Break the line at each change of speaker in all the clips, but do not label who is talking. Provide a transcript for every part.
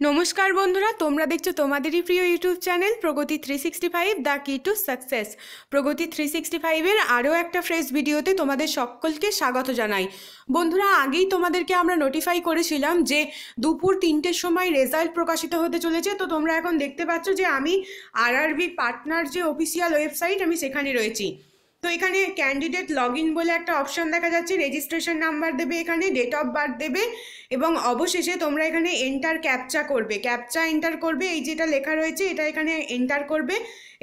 নমস্কার বন্ধুরা, তোমরা দেখছ তোমাদেরই প্রিয় YouTube channel Pragati three sixty five the key to success Pragati three sixty ফাইভের আরও একটা ফ্রেশ ভিডিওতে তোমাদের সকলকে স্বাগত জানাই। বন্ধুরা, আগেই তোমাদেরকে আমরা নোটিফাই করেছিলাম যে দুপুর তিনটের সময় রেজাল্ট প্রকাশিত হতে চলেছে। তো তোমরা এখন দেখতে পাচ্ছ যে আমি আরআরবি পার্টনার যে অফিসিয়াল ওয়েবসাইট আমি সেখানে রয়েছি। তো এখানে ক্যান্ডিডেট লগ ইন বলে একটা অপশন দেখা যাচ্ছে রেজিস্ট্রেশন নাম্বার দেবে এখানে ডেট অফ বার্থ দেবে, এবং অবশেষে তোমরা এখানে এন্টার ক্যাপচা করবে। ক্যাপচা এন্টার করবে, এই যেটা লেখা রয়েছে এটা এখানে এন্টার করবে,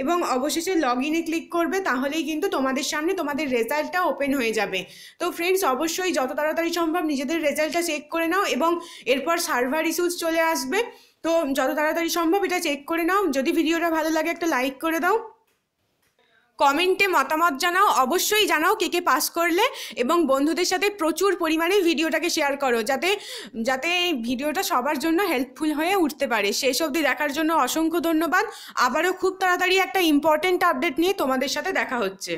এবং অবশেষে লগ ইনে ক্লিক করবে, তাহলেই কিন্তু তোমাদের সামনে তোমাদের রেজাল্টটা ওপেন হয়ে যাবে। তো ফ্রেন্ডস অবশ্যই যত তাড়াতাড়ি সম্ভব নিজেদের রেজাল্টটা চেক করে নাও, এবং এরপর সার্ভার ইস্যুজ চলে আসবে। তো যত তাড়াতাড়ি সম্ভব এটা চেক করে নাও। যদি ভিডিওটা ভালো লাগে একটা লাইক করে দাও। কমেন্টে মতামত জানাও। অবশ্যই জানাও কে কে পাস করলে এবং বন্ধুদের সাথে প্রচুর পরিমাণে ভিডিওটাকে শেয়ার করো। যাতে যাতে এই ভিডিওটা সবার জন্য হেল্পফুল হয়ে উঠতে পারে। শেষ অবধি দেখার জন্য অসংখ্য ধন্যবাদ। আবারও খুব তাড়াতাড়ি একটা ইম্পর্টেন্ট আপডেট নিয়ে তোমাদের সাথে দেখা হচ্ছে।